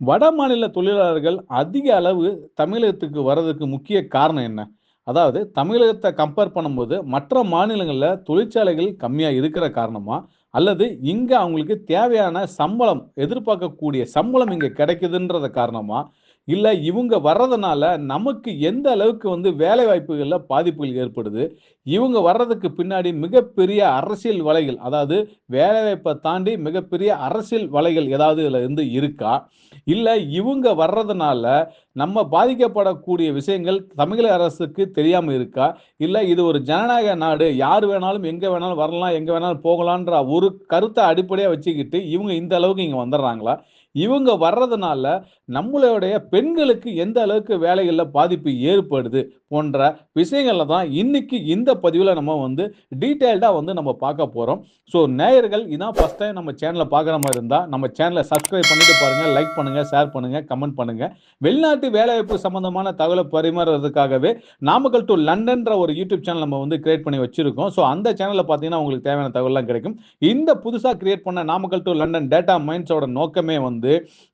வட மாநில தொழிலாளர்கள் அதிக அளவு தமிழகத்துக்கு வர்றதுக்கு முக்கிய காரணம் என்ன? அதாவது தமிழகத்தை கம்பேர் பண்ணும்போது, மற்ற மாநிலங்களில் தொழிற்சாலைகள் கம்மியாக இருக்கிற காரணமா? அல்லது இங்கே அவங்களுக்கு தேவையான சம்பளம், எதிர்பார்க்கக்கூடிய சம்பளம் இங்கே கிடைக்குதுன்றத காரணமாக இல்லை இவங்க வர்றதுனால நமக்கு எந்த அளவுக்கு வந்து வேலை வாய்ப்புகளில் பாதிப்புகள் ஏற்படுது? இவங்க வர்றதுக்கு பின்னாடி மிகப்பெரிய அரசியல் வலைகள், அதாவது வேலைவாய்ப்பை தாண்டி மிகப்பெரிய அரசியல் வலைகள் ஏதாவது இதில் இருந்து இருக்கா? இல்லை இவங்க வர்றதுனால நம்ம பாதிக்கப்படக்கூடிய விஷயங்கள் தமிழக அரசுக்கு தெரியாமல் இருக்கா? இல்லை இது ஒரு ஜனநாயக நாடு, யார் வேணாலும் எங்கே வேணாலும் வரலாம், எங்கே வேணாலும் போகலான்ற ஒரு கருத்தை அடிப்படையாக வச்சுக்கிட்டு, இவங்க இந்த அளவுக்கு இங்கே வந்துடுறாங்களா இவங்க வர்றதுனால நம்மளுடைய பெண்களுக்கு எந்த அளவுக்கு வேலைகளில் பாதிப்பு ஏற்படுது? போன்ற விஷயங்களில் தான் இன்னைக்கு இந்த பதிவில் நம்ம வந்து டீட்டெயில்டாக வந்து நம்ம பார்க்க போகிறோம் ஸோ நேயர்கள் இதான் ஃபர்ஸ்ட் டைம் நம்ம சேனலை பார்க்குற மாதிரி இருந்தால் நம்ம சேனலை சப்ஸ்கிரைப் பண்ணிட்டு பாருங்கள் லைக் பண்ணுங்கள் ஷேர் பண்ணுங்கள் கமெண்ட் பண்ணுங்கள் வெளிநாட்டு வேலைவாய்ப்பு சம்மந்தமான தகவலை பரிமாறுறதுக்காகவே நாமக்கல் டு லண்டன்ற ஒரு யூடியூப் சேனல் நம்ம வந்து கிரியேட் பண்ணி வச்சிருக்கோம். ஸோ அந்த சேனலில் பார்த்தீங்கன்னா, உங்களுக்கு தேவையான தகவல்லாம் கிடைக்கும். இந்த புதுசாக கிரியேட் பண்ண நாமக்கல் டு லண்டன் டேட்டா மைண்ட்ஸோட நோக்கமே வந்து,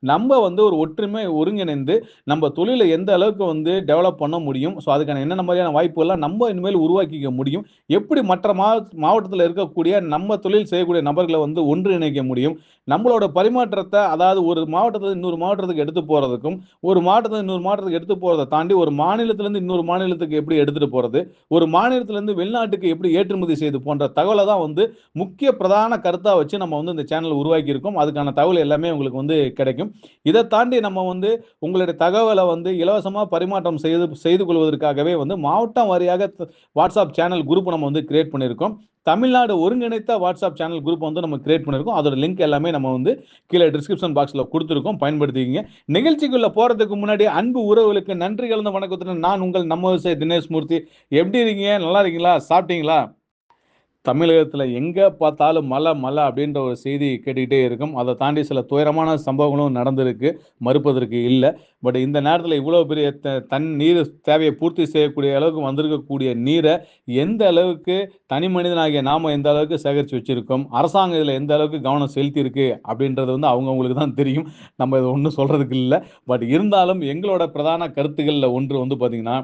நம்ம வந்து ஒரு ஒற்றுமை ஒருங்கிணைந்து, நம்ம தொழிலை எந்த அளவுக்கு வந்து டெவலப் பண்ண முடியும்? ஸோ அதுக்கான என்னென்ன மாதிரியான வாய்ப்புகள்லாம் நம்ம இனிமேல் உருவாக்கிக்க முடியும்? எப்படி மற்ற மா மாவட்டத்தில் இருக்கக்கூடிய நம்ம தொழில் செய்யக்கூடிய நபர்களை வந்து ஒன்றிணைக்க முடியும்? நம்மளோட பரிமாற்றத்தை அதாவது ஒரு மாவட்டத்தில் இன்னொரு மாவட்டத்துக்கு எடுத்து போகிறதுக்கும் ஒரு மாவட்டத்தில் இன்னொரு மாவட்டத்துக்கு எடுத்து போகிறத தாண்டி, ஒரு மாநிலத்திலேருந்து இன்னொரு மாநிலத்துக்கு எப்படி எடுத்துகிட்டு போகிறது ஒரு மாநிலத்திலேருந்து வெளிநாட்டுக்கு எப்படி ஏற்றுமதி செய்து போன்ற தகவலை தான் வந்து முக்கிய பிரதான கருத்தாக வச்சு நம்ம வந்து இந்த சேனல் உருவாக்கியிருக்கோம். அதுக்கான தகவல் எல்லாமே உங்களுக்கு வந்து கிடைக்கும். இதை தாண்டி நம்ம வந்து உங்களுடைய தகவலை வந்து இலவசமாக பரிமாற்றம் செய்து செய்து கொள்வதற்காகவே வந்து மாவட்டம் வாரியாக வாட்ஸ்அப் சேனல் குரூப் நம்ம வந்து கிரியேட் பண்ணியிருக்கோம். தமிழ்நாடு ஒருங்கிணைத்த வாட்ஸ்அப் சேனல் குரூப் வந்து நம்ம கிரியேட் பண்ணியிருக்கோம். அதோட லிங்க் எல்லாமே நம்ம வந்து கீழே டிஸ்கிரிப்ஷன் பாக்ஸில் கொடுத்துருக்கோம் பயன்படுத்திக்கிங்க நிகழ்ச்சிக்குள்ளே போகிறதுக்கு முன்னாடி அன்பு உறவுகளுக்கு நன்றி கலந்த வணக்கத்துடன் நான் உங்கள் நம்ம விவசாய தினேஷ் மூர்த்தி. எப்படி இருக்கீங்க? நல்லா இருக்கீங்களா? சாப்பிட்டீங்களா? தமிழகத்தில் எங்கே பார்த்தாலும் மழை, மழை அப்படின்ற ஒரு செய்தி கேட்டுக்கிட்டே இருக்கும். அதை தாண்டி சில துயரமான சம்பவங்களும் நடந்திருக்கு. மறுப்பதற்கு இல்லை பட் இந்த நேரத்தில் இவ்வளோ பெரிய த தன் நீர் தேவையை பூர்த்தி செய்யக்கூடிய அளவுக்கு வந்திருக்கக்கூடிய நீரை எந்த அளவுக்கு தனி மனிதனாகிய நாம் எந்த அளவுக்கு சேகரித்து வச்சுருக்கோம் அரசாங்கம் இதில் எந்த அளவுக்கு கவனம் செலுத்தியிருக்கு? அப்படின்றது வந்து அவங்கவுங்களுக்கு தான் தெரியும். நம்ம இதை ஒன்றும் சொல்கிறதுக்கு இல்லை பட் இருந்தாலும் எங்களோட பிரதான கருத்துக்களில் ஒன்று வந்து பார்த்திங்கன்னா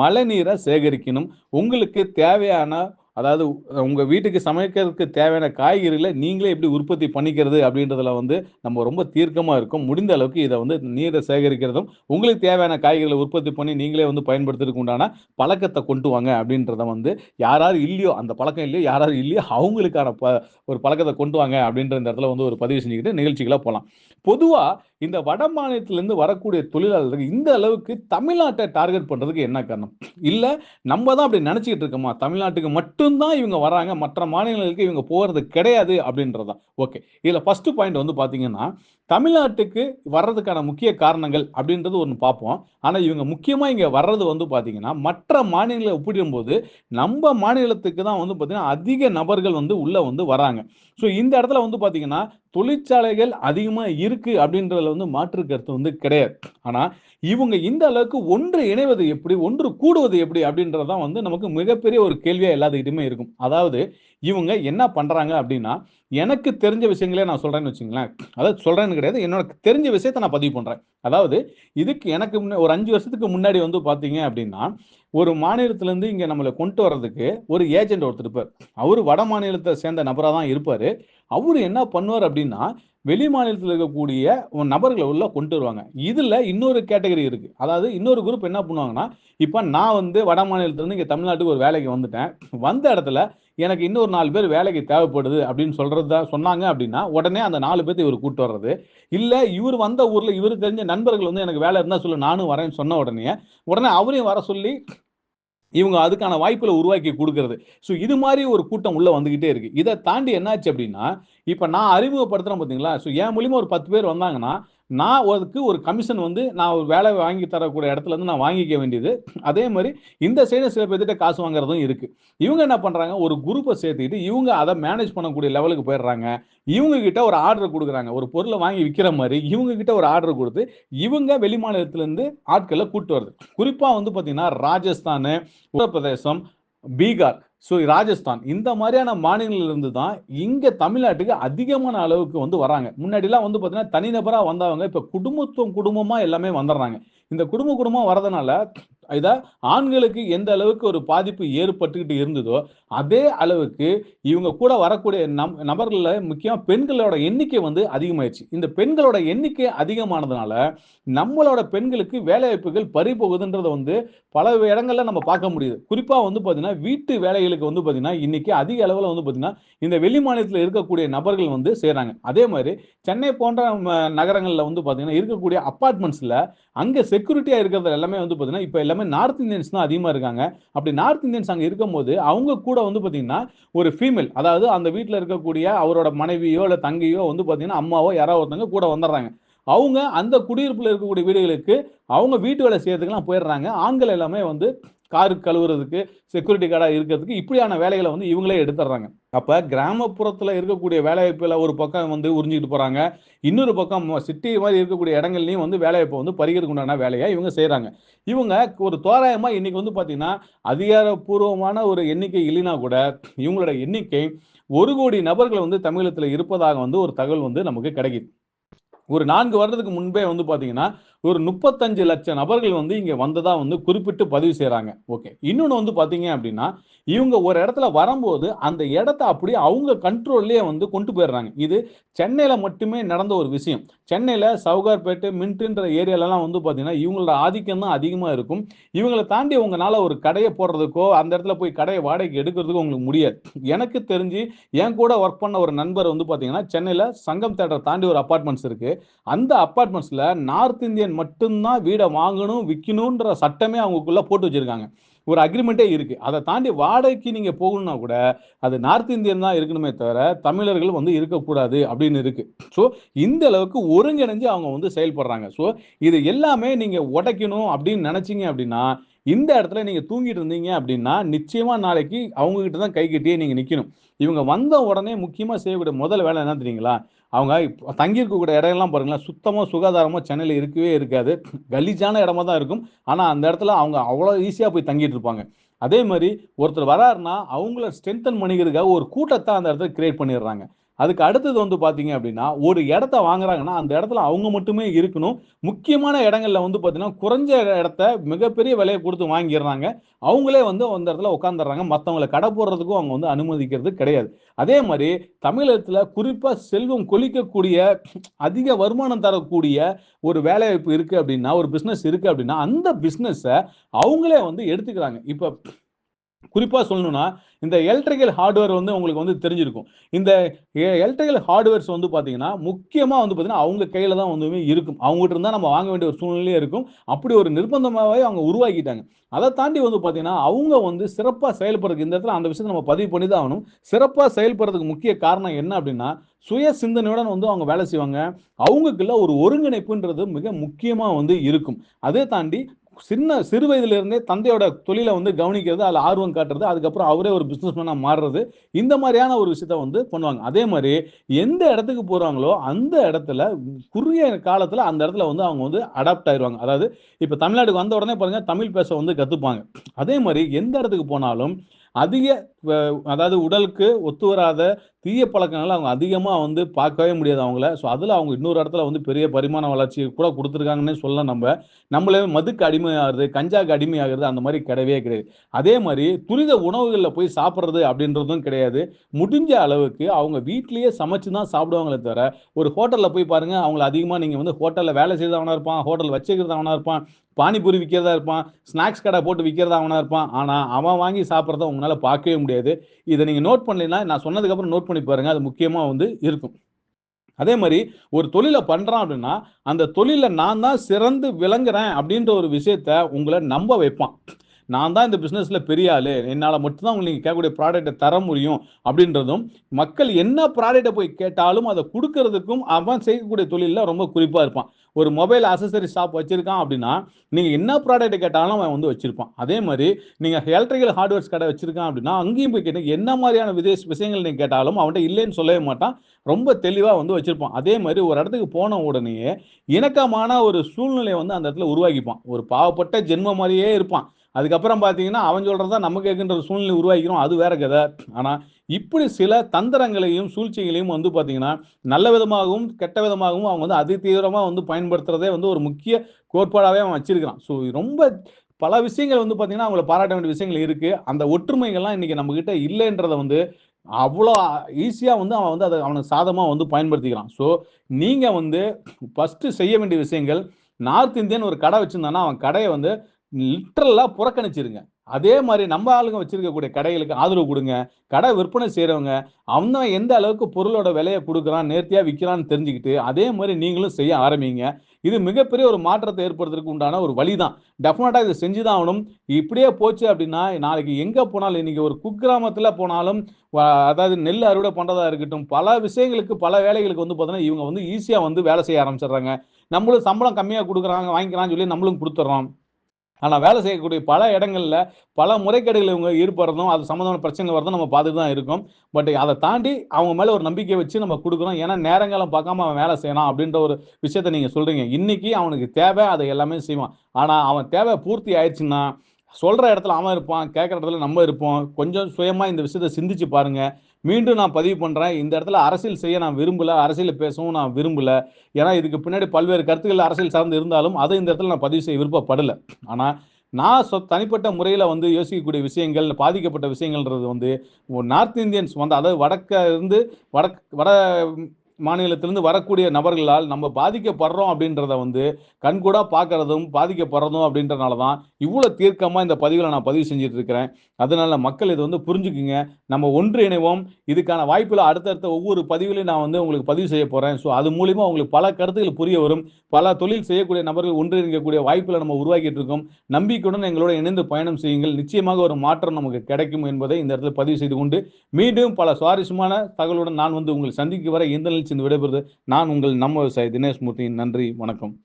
மழை நீரை சேகரிக்கணும். உங்களுக்கு தேவையான அதாவது உங்கள் வீட்டுக்கு சமைக்கிறதுக்கு தேவையான காய்கறிகளை நீங்களே எப்படி உற்பத்தி பண்ணிக்கிறது? அப்படின்றதுல வந்து நம்ம ரொம்ப தீர்க்கமாக இருக்கோம். முடிந்த அளவுக்கு இதை வந்து நீரை சேகரிக்கிறதும், உங்களுக்கு தேவையான காய்கறிகளை உற்பத்தி பண்ணி நீங்களே வந்து பயன்படுத்துறதுக்கு உண்டான பழக்கத்தை கொண்டு வாங்க அப்படின்றத வந்து யார் யார் இல்லையோ, அந்த பழக்கம் இல்லையோ, யாராரு இல்லையோ அவங்களுக்கான ப ஒரு பழக்கத்தை கொண்டு வாங்க அப்படின்ற இந்த இடத்துல வந்து ஒரு பதிவு செஞ்சுக்கிட்டு நிகழ்ச்சிகளாக போகலாம் பொதுவாக இந்த வட மாநிலத்திலேருந்து வரக்கூடிய தொழிலாளர்கள் இந்த அளவுக்கு தமிழ்நாட்டை டார்கெட் பண்ணுறதுக்கு என்ன காரணம்? இல்லை நம்ம தான் அப்படி நினச்சிக்கிட்டு இருக்கோமா? தமிழ்நாட்டுக்கு மட்டும் தான் இவங்க வராங்க மற்ற மாநிலங்களுக்கு இவங்க போறது கிடையாது அப்படின்றதான் ஓகே. இதில் ஃபஸ்ட்டு பாயிண்ட் வந்து பார்த்தீங்கன்னா, தமிழ்நாட்டுக்கு வர்றதுக்கான முக்கிய காரணங்கள் அப்படின்றது ஒன்று பார்ப்போம். ஆனால் இவங்க முக்கியமாக இங்கே வர்றது வந்து பார்த்தீங்கன்னா, மற்ற மாநிலங்களை ஒப்பிடும்போது, நம்ம மாநிலத்துக்கு தான் வந்து பார்த்தீங்கன்னா, அதிக நபர்கள் வந்து உள்ளே வந்து வராங்க. ஸோ இந்த இடத்துல வந்து பார்த்தீங்கன்னா, தொழிற்சாலைகள் அதிகமாக இருக்குது அப்படின்றதுல வந்து மாற்று கருத்து வந்து கிடையாது. ஆனால் இவங்க இந்த அளவுக்கு ஒன்று இணைவது எப்படி? ஒன்று கூடுவது எப்படி? அப்படின்றது தான் வந்து நமக்கு மிகப்பெரிய ஒரு கேள்வியாக எல்லாத்துக்கிட்டுமே இருக்கும். அதாவது இவங்க என்ன பண்ணுறாங்க அப்படின்னா, எனக்கு தெரிஞ்ச விஷயங்களே நான் சொல்கிறேன்னு வச்சுங்களேன் அதாவது சொல்கிறேன்னு கிடையாது. என்னோட தெரிஞ்ச விஷயத்த நான் பதிவு பண்ணுறேன் அதாவது இதுக்கு எனக்கு முன்ன ஒரு அஞ்சு வருஷத்துக்கு முன்னாடி வந்து பார்த்தீங்க அப்படின்னா, ஒரு மாநிலத்துலேருந்து இங்கே நம்மளை கொண்டு வர்றதுக்கு ஒரு ஏஜென்ட் ஒருத்தர் இருப்பார். அவர் வட மாநிலத்தை சேர்ந்த நபராக தான் இருப்பார் அவர் என்ன பண்ணுவார் அப்படின்னா, வெளி மாநிலத்தில் இருக்கக்கூடிய நபர்களை உள்ள கொண்டு வருவாங்க. இதில் இன்னொரு கேட்டகரி இருக்குது அதாவது இன்னொரு குரூப் என்ன பண்ணுவாங்கன்னா, இப்போ நான் வந்து வட மாநிலத்திலேருந்து இங்கே தமிழ்நாட்டுக்கு ஒரு வேலைக்கு வந்துட்டேன். வந்த இடத்துல எனக்கு இன்னொரு நாலு பேர் வேலைக்கு தேவைப்படுது அப்படின்னு சொல்கிறதா சொன்னாங்க அப்படின்னா, உடனே அந்த நாலு பேர்த்தை இவரு கூட்டு வர்றது. இல்லை இவர் வந்த ஊரில் இவருக்கு தெரிஞ்ச நண்பர்கள் வந்து எனக்கு வேலை இருந்தால் சொல்லு நானும் வரேன்னு சொன்ன உடனே உடனே அவரையும் வர சொல்லி இவங்க அதுக்கான வாய்ப்புகள உருவாக்கி கொடுக்கறது ஸோ இது மாதிரி ஒரு கூட்டம் உள்ள வந்துகிட்டே இருக்கு. இதை தாண்டி என்னாச்சு அப்படின்னா, இப்போ நான் அறிமுகப்படுத்துறேன் பார்த்தீங்களா? ஸோ என் மூலியமா ஒரு 10 பேர் வந்தாங்கன்னா, நான் அதுக்கு ஒரு கமிஷன் வந்து நான் ஒரு வேலை வாங்கி தரக்கூடிய இடத்துல இருந்து நான் வாங்கிக்க வேண்டியது. அதே மாதிரி இந்த சைடு சில பேர்த்திட்ட காசு வாங்குறதும் இருக்கு. இவங்க என்ன பண்றாங்க, ஒரு குரூப்பை சேர்த்துக்கிட்டு இவங்க அதை மேனேஜ் பண்ணக்கூடிய லெவலுக்கு போயிடுறாங்க. இவங்க கிட்ட ஒரு ஆர்டர் கொடுக்குறாங்க ஒரு பொருளை வாங்கி விற்கிற மாதிரி இவங்க கிட்ட ஒரு ஆர்டர் கொடுத்து இவங்க வெளி ஆட்களை கூப்பிட்டு கூட்டு வரது. வந்து பார்த்தீங்கன்னா, ராஜஸ்தானு, உத்தரப்பிரதேசம், பீகார் ஸோ ராஜஸ்தான் இந்த மாதிரியான மாநிலங்களிலிருந்து தான் இங்கே தமிழ்நாட்டுக்கு அதிகமான அளவுக்கு வந்து வராங்க. முன்னாடிலாம் வந்து பார்த்தீங்கன்னா தனிநபராக வந்தவங்க இப்போ குடும்பத்துவம் குடும்பமாக எல்லாமே வந்துடுறாங்க. இந்த குடும்ப குடும்பம் வரதுனால இதா? ஆண்களுக்கு எந்த அளவுக்கு ஒரு பாதிப்பு ஏற்பட்டுக்கிட்டு இருந்ததோ அதே அளவுக்கு இவங்க கூட வரக்கூடிய நம் நபர்களில் முக்கியமாக பெண்களோட எண்ணிக்கை வந்து அதிகமாயிடுச்சு. இந்த பெண்களோட எண்ணிக்கை அதிகமானதுனால நம்மளோட பெண்களுக்கு வேலைவாய்ப்புகள் பறிபோகுதுன்றத வந்து பல இடங்கள்ல நம்ம பார்க்க முடியுது. குறிப்பாக வந்து பார்த்தீங்கன்னா வீட்டு வேலைகளுக்கு வந்து பார்த்தீங்கன்னா இன்னைக்கு அதிக அளவில் வந்து பார்த்தீங்கன்னா இந்த வெளி மாநிலத்தில் இருக்கக்கூடிய நபர்கள் வந்து செய்கிறாங்க அதே மாதிரி சென்னை போன்ற நகரங்களில் வந்து பார்த்தீங்கன்னா இருக்கக்கூடிய அப்பார்ட்மெண்ட்ஸில் அங்கே செக்யூரிட்டியாக இருக்கிறது எல்லாமே வந்து பார்த்தீங்கன்னா இப்போ எல்லாமே நார்த் இந்தியன்ஸ் தான் அதிகமாக இருக்காங்க. அப்படி நார்த் இந்தியன்ஸ் அங்கே இருக்கும்போது அவங்க கூட வந்து பார்த்தீங்கன்னா ஒரு ஃபீமேல் அதாவது அந்த வீட்டில் இருக்கக்கூடிய அவரோட மனைவியோ இல்லை தங்கையோ வந்து பார்த்தீங்கன்னா அம்மாவோ யாராவது ஒருத்தவங்க கூட வந்துடுறாங்க. அவங்க அந்த குடியிருப்பில் இருக்கக்கூடிய வீடுகளுக்கு அவங்க வீட்டு வேலை செய்யறதுக்குலாம் போயிடுறாங்க. ஆண்கள் எல்லாமே வந்து காரு கழுவுறதுக்கு செக்யூரிட்டி கார்டாக இருக்கிறதுக்கு இப்படியான வேலைகளை வந்து இவங்களே எடுத்துடுறாங்க. அப்போ கிராமப்புறத்தில் இருக்கக்கூடிய வேலைவாய்ப்புல ஒரு பக்கம் வந்து உறிஞ்சிக்கிட்டு போகிறாங்க இன்னொரு பக்கம் சிட்டி மாதிரி இருக்கக்கூடிய இடங்கள்லையும் வந்து வேலைவாய்ப்பை வந்து பறிக்கிறதுக்கு உண்டான வேலையை இவங்க செய்கிறாங்க இவங்க ஒரு தோராயமாக இன்றைக்கி வந்து பார்த்திங்கன்னா அதிகாரப்பூர்வமான ஒரு எண்ணிக்கை இல்லைனா கூட இவங்களோட எண்ணிக்கை ஒரு கோடி நபர்கள் வந்து தமிழகத்தில் இருப்பதாக வந்து ஒரு தகவல் வந்து நமக்கு கிடைக்குது. ஒரு நான்கு வருடத்துக்கு முன்பே வந்து பார்த்தீங்கன்னா ஒரு முப்பத்தஞ்சு லட்சம் நபர்கள் வந்து இங்கே வந்ததாக வந்து குறிப்பிட்டு பதிவு செய்கிறாங்க ஓகே இன்னொன்று வந்து பார்த்தீங்க அப்படின்னா இவங்க ஒரு இடத்துல வரும்போது அந்த இடத்த அப்படியே அவங்க கண்ட்ரோல்லே வந்து கொண்டு போயிடுறாங்க. இது சென்னையில் மட்டுமே நடந்த ஒரு விஷயம். சென்னையில் சவுகார்பேட்டு மின்ட்டுன்ற ஏரியாலலாம் வந்து பார்த்தீங்கன்னா இவங்களோட ஆதிக்கம் தான் அதிகமாக இருக்கும். இவங்களை தாண்டி உங்களால் ஒரு கடையை போடுறதுக்கோ அந்த இடத்துல போய் கடையை வாடகைக்கு எடுக்கிறதுக்கோ உங்களுக்கு முடியாது. எனக்கு தெரிஞ்சு என் கூட ஒர்க் பண்ண ஒரு நண்பர் வந்து பார்த்தீங்கன்னா சென்னையில் சங்கம் தேட்டரை தாண்டி ஒரு அப்பார்ட்மெண்ட்ஸ் இருக்குது அந்த அப்பார்ட்மெண்ட்ஸில் நார்த் இந்தியன் மட்டும்தான் வீடை வாங்கணும் விற்கணுன்ற சட்டமே அவங்களுக்குள்ளே போட்டு வச்சிருக்காங்க. ஒரு அக்ரிமெண்ட்டே இருக்குது அதை தாண்டி வாடகைக்கு நீங்கள் போகணும்னா கூட அது நார்த் இந்தியன் தான் இருக்கணுமே தவிர தமிழர்கள் வந்து இருக்கக்கூடாது அப்படின்னு இருக்குது ஸோ இந்த அளவுக்கு ஒருங்கிணைஞ்சு அவங்க வந்து செயல்படுறாங்க. ஸோ இது எல்லாமே நீங்கள் உடைக்கணும் அப்படின்னு நினச்சிங்க அப்படின்னா இந்த இடத்துல நீங்கள் தூங்கிட்டு இருந்தீங்க அப்படின்னா நிச்சயமாக நாளைக்கு அவங்ககிட்ட தான் கை கட்டியே நீங்கள் நிற்கணும் இவங்க வந்த உடனே முக்கியமாக செய்யக்கூடிய முதல் வேலை என்ன தெரியுங்களா? அவங்க தங்கியிருக்கக்கூடிய இடம்லாம் பாருங்களேன் சுத்தமாக சுகாதாரமாக சென்னையில் இருக்கவே இருக்காது. கலீஜான இடமா தான் இருக்கும். ஆனால் அந்த இடத்துல அவங்க அவ்வளோ ஈஸியாக போய் தங்கிட்டு இருப்பாங்க. அதே மாதிரி ஒருத்தர் வராருன்னா அவங்கள ஸ்ட்ரென்தன் பண்ணிக்கிறதுக்காக ஒரு கூட்டத்தை அந்த இடத்துல கிரியேட் பண்ணிடுறாங்க. அதுக்கு அடுத்தது வந்து பார்த்தீங்க அப்படின்னா ஒரு இடத்த வாங்குறாங்கன்னா அந்த இடத்துல அவங்க மட்டுமே இருக்கணும். முக்கியமான இடங்கள்ல வந்து பார்த்தீங்கன்னா குறைஞ்ச இடத்த மிகப்பெரிய விலையை கொடுத்து வாங்கிடுறாங்க. அவங்களே வந்து அந்த இடத்துல உட்காந்துடுறாங்க மற்றவங்களை கடை போடுறதுக்கும் அவங்க வந்து அனுமதிக்கிறது கிடையாது. அதே மாதிரி தமிழகத்தில் குறிப்பாக செல்வம் கொலிக்கக்கூடிய அதிக வருமானம் தரக்கூடிய ஒரு வேலைவாய்ப்பு இருக்குது அப்படின்னா ஒரு பிஸ்னஸ் இருக்குது அப்படின்னா அந்த பிஸ்னஸை அவங்களே வந்து எடுத்துக்கிறாங்க. இப்போ குறிப்பாக சொல்லணும்னா இந்த எலக்ட்ரிக்கல் ஹார்ட்வேர் வந்து உங்களுக்கு வந்து தெரிஞ்சிருக்கும். இந்த e-, எலக்ட்ரிக்கல் ஹார்ட்வேர்ஸ் வந்து பார்த்தீங்கன்னா முக்கியமாக வந்து பார்த்தீங்கன்னா அவங்க கையில் தான் வந்து இருக்கும். அவங்ககிட்ட இருந்தால் நம்ம வாங்க வேண்டிய ஒரு சூழ்நிலையே இருக்கும். அப்படி ஒரு நிர்பந்தமாகவே அவங்க உருவாக்கிட்டாங்க. அதை தாண்டி வந்து பார்த்தீங்கன்னா அவங்க வந்து சிறப்பாக செயல்படுறதுக்கு இந்த இடத்துல அந்த விஷயத்தை நம்ம பதிவு பண்ணி தான் ஆகணும். சிறப்பாக செயல்படுறதுக்கு முக்கிய காரணம் என்ன அப்படின்னா சுய சிந்தனையுடன் வந்து அவங்க வேலை செய்வாங்க. அவங்களுக்குள்ள ஒரு ஒருங்கிணைப்புன்றது மிக முக்கியமாக வந்து இருக்கும். அதே தாண்டி சின்ன சிறு வயதுல இருந்தே தந்தையோட தொழிலை வந்து கவனிக்கிறது அதில் ஆர்வம் காட்டுறது அதுக்கப்புறம் அவரே ஒரு பிஸ்னஸ் மேனாக மாறுறது இந்த மாதிரியான ஒரு விஷயத்த வந்து பண்ணுவாங்க. அதே மாதிரி எந்த இடத்துக்கு போகிறாங்களோ அந்த இடத்துல குறுகிய காலத்தில் அந்த இடத்துல வந்து அவங்க வந்து அடாப்ட் ஆயிடுவாங்க அதாவது இப்போ தமிழ்நாட்டுக்கு வந்த உடனே பாருங்க தமிழ் பேச வந்து கற்றுப்பாங்க அதே மாதிரி எந்த இடத்துக்கு போனாலும் அதிக அதாவது உடலுக்கு ஒத்து வராத தீய பழக்கங்களை அவங்க அதிகமாக வந்து பார்க்கவே முடியாது அவங்கள. ஸோ அதில் அவங்க இன்னொரு இடத்துல வந்து பெரிய பரிமாண வளர்ச்சி கூட கொடுத்துருக்காங்கன்னு சொல்ல நம்ம. நம்மளே மதுக்கு அடிமையாகிறது கஞ்சாக்கு அடிமையாகிறது அந்த மாதிரி கிடையவே கிடையாது. அதே மாதிரி துரித உணவுகளில் போய் சாப்பிட்றது அப்படின்றதும் கிடையாது. முடிஞ்ச அளவுக்கு அவங்க வீட்லேயே சமைச்சு தான் சாப்பிடுவாங்களே தவிர ஒரு ஹோட்டலில் போய் பாருங்கள் அவங்கள அதிகமாக நீங்கள் வந்து ஹோட்டலில் வேலை செய்தவனா இருப்பான் ஹோட்டல் வச்சுக்கிறதவனா இருப்பான் பானிபூரி விற்கிறதா இருப்பான் ஸ்நாக்ஸ் கடை போட்டு விற்கிறதா அவனா இருப்பான். ஆனால் அவன் வாங்கி சாப்பிட்றத உங்களால் பார்க்கவே முடியாது. இதை நீங்கள் நோட் பண்ணலைன்னா நான் சொன்னதுக்கப்புறம் நோட் பண்ணி பாருங்க அது முக்கியமாக வந்து இருக்கும். அதே மாதிரி ஒரு தொழிலை பண்ணுறான் அப்படின்னா அந்த தொழிலை நான் தான் சிறந்து விளங்குறேன் அப்படின்ற ஒரு விஷயத்த உங்களை நம்ப வைப்பான். நான் தான் இந்த பிஸ்னஸில் பெரிய ஆள். என்னால் மட்டும்தான் உங்களுக்கு நீங்கள் கேட்கக்கூடிய ப்ராடக்ட்டை தர முடியும் அப்படின்றதும் மக்கள் என்ன ப்ராடக்ட்டை போய் கேட்டாலும் அதை கொடுக்கறதுக்கும் அவன் செய்யக்கூடிய தொழிலில் ரொம்ப குறிப்பாக இருப்பான். ஒரு மொபைல் அசசரி ஷாப் வச்சுருக்கான் அப்படின்னா நீங்கள் என்ன ப்ராடக்ட் கேட்டாலும் அவன் வந்து வச்சுருப்பான். அதே மாதிரி நீங்கள் எலக்ட்ரிக்கல் ஹார்ட்வேர்ஸ் கடை வச்சுருக்கான் அப்படின்னா அங்கேயும் போய் கேட்டு என்ன மாதிரியான விதேச விஷயங்கள் நீங்கள் கேட்டாலும் அவன்கிட்ட இல்லைன்னு சொல்லவே மாட்டான். ரொம்ப தெளிவாக வந்து வச்சுருப்பான். அதே மாதிரி ஒரு இடத்துக்கு போன உடனே இணக்கமான ஒரு சூழ்நிலையை வந்து அந்த இடத்துல உருவாக்கிப்பான். ஒரு பாவப்பட்ட ஜென்ம மாதிரியே இருப்பான். அதுக்கப்புறம் பார்த்தீங்கன்னா, அவன் சொல்றத நம்ம கேட்குன்ற சூழ்நிலை உருவாக்கிறோம் அது வேற கதை. ஆனால் இப்படி சில தந்திரங்களையும், சூழ்ச்சிகளையும் வந்து பார்த்தீங்கன்னா, நல்ல விதமாகவும், கெட்ட விதமாகவும் அவங்க வந்து அதி தீவிரமாக வந்து பயன்படுத்துறதே வந்து ஒரு முக்கிய கோட்பாடாகவே அவன் வச்சிருக்கிறான். ஸோ ரொம்ப பல விஷயங்கள் வந்து பார்த்தீங்கன்னா, அவங்கள பாராட்ட வேண்டிய விஷயங்கள் இருக்குது அந்த ஒற்றுமைகள்லாம் இன்றைக்கி நம்மக்கிட்ட இல்லைன்றத வந்து அவ்வளோ ஈஸியாக வந்து அவன் வந்து அதை அவனுக்கு சாதமாக வந்து பயன்படுத்திக்கிறான். ஸோ நீங்கள் வந்து ஃபஸ்ட்டு செய்ய வேண்டிய விஷயங்கள், நார்த் இந்தியன் ஒரு கடை வச்சுருந்தானா அவன் கடையை வந்து லிட்ரலாக புறக்கணிச்சிருங்க. அதே மாதிரி நம்ம ஆளுங்க வச்சிருக்கக்கூடிய கடைகளுக்கு ஆதரவு கொடுங்க கடை விற்பனை செய்கிறவங்க அவன் எந்த அளவுக்கு பொருளோட விலையை கொடுக்குறான் நேர்த்தியாக விற்கிறான்னு தெரிஞ்சுக்கிட்டு, அதே மாதிரி நீங்களும் செய்ய ஆரம்பிங்க. இது மிகப்பெரிய ஒரு மாற்றத்தை ஏற்படுத்துறதுக்கு உண்டான ஒரு வழி தான் டெஃபினட்டாக இதை செஞ்சு தான் ஆகணும். இப்படியே போச்சு அப்படின்னா, நாளைக்கு எங்கே போனாலும் இன்றைக்கி ஒரு குக்கிராமத்தில் போனாலும், அதாவது நெல் அறுவடை பண்ணுறதா இருக்கட்டும், பல விஷயங்களுக்கு, பல வேலைகளுக்கு வந்து பார்த்தீங்கன்னா, இவங்க வந்து ஈஸியாக வந்து வேலை செய்ய ஆரம்பிச்சிடுறாங்க நம்மளும் சம்பளம் கம்மியாக கொடுக்குறாங்க வாங்கிக்கலாம்னு சொல்லி நம்மளும் கொடுத்துட்றோம் ஆனால் வேலை செய்யக்கூடிய பல இடங்களில் பல முறைகேடுகள் இவங்க ஈடுபடுறதும், அது சம்மந்தமான பிரச்சனைகள் வரதும் நம்ம பார்த்துட்டு தான் இருக்கோம். பட் அதை தாண்டி அவங்க மேலே ஒரு நம்பிக்கை வச்சு நம்ம கொடுக்குறோம் ஏன்னா, நேரங்காலம் பார்க்காம அவன் வேலை செய்யணும் அப்படின்ற ஒரு விஷயத்த நீங்கள் சொல்கிறீங்க இன்னைக்கு அவனுக்கு தேவை, அதை எல்லாமே செய்வான். ஆனால் அவன் தேவை பூர்த்தி ஆயிடுச்சுன்னா சொல்கிற இடத்துல அவன் இருப்பான், கேட்குற இடத்துல நம்ம இருப்போம். கொஞ்சம் சுயமாக இந்த விஷயத்த சிந்திச்சு பாருங்கள் மீண்டும் நான் பதிவு பண்ணுறேன் இந்த இடத்துல அரசியல் செய்ய நான் விரும்பலை. அரசியல பேசவும் நான் விரும்பலை. ஏன்னா, இதுக்கு பின்னாடி பல்வேறு கருத்துக்கள் அரசியல் சார்ந்து இருந்தாலும், அதை இந்த இடத்துல நான் பதிவு செய்ய விருப்பப்படலை. ஆனால் நான் சொ தனிப்பட்ட முறையில் வந்து யோசிக்கக்கூடிய விஷயங்கள், பாதிக்கப்பட்ட விஷயங்கள்ன்றது வந்து, நார்த் இந்தியன்ஸ் வந்து அதாவது வடக்க இருந்து வடக் வட மாநிலத்திலிருந்து வரக்கூடிய நபர்களால் நம்ம பாதிக்கப்படுறோம் அப்படின்றத வந்து கண்கூடாக பார்க்கறதும், பாதிக்கப்படுறதும் அப்படின்றனால தான், இவ்வளோ தீர்க்கமாக இந்த பதிவில் நான் பதிவு செஞ்சுட்டு இருக்கிறேன். அதனால மக்கள் இதை வந்து புரிஞ்சுக்குங்க. நம்ம ஒன்று இணைவோம். இதுக்கான வாய்ப்பில் அடுத்தடுத்த ஒவ்வொரு பதிவிலும் நான் வந்து உங்களுக்கு பதிவு செய்ய போகிறேன் ஸோ அது மூலிமா உங்களுக்கு பல கருத்துக்கள் புரிய வரும். பல தொழில் செய்யக்கூடிய நபர்கள் ஒன்றிணைக்கக்கூடிய வாய்ப்பில் நம்ம உருவாக்கிட்டு இருக்கோம். நம்பிக்கையுடன் எங்களோட இணைந்து பயணம் செய்யுங்கள். நிச்சயமாக ஒரு மாற்றம் நமக்கு கிடைக்கும் என்பதை இந்த இடத்துல பதிவு செய்து கொண்டு, மீண்டும் பல சுவாரஸ்யமான தகவலுடன் நான் வந்து உங்களை சந்திக்கும் எந்த இந்த நிகழ்ச்சியிலிருந்து விடைபெறுவது நான் உங்கள் நம்ம விவசாயி தினேஷ் மூர்த்தி. நன்றி, வணக்கம்.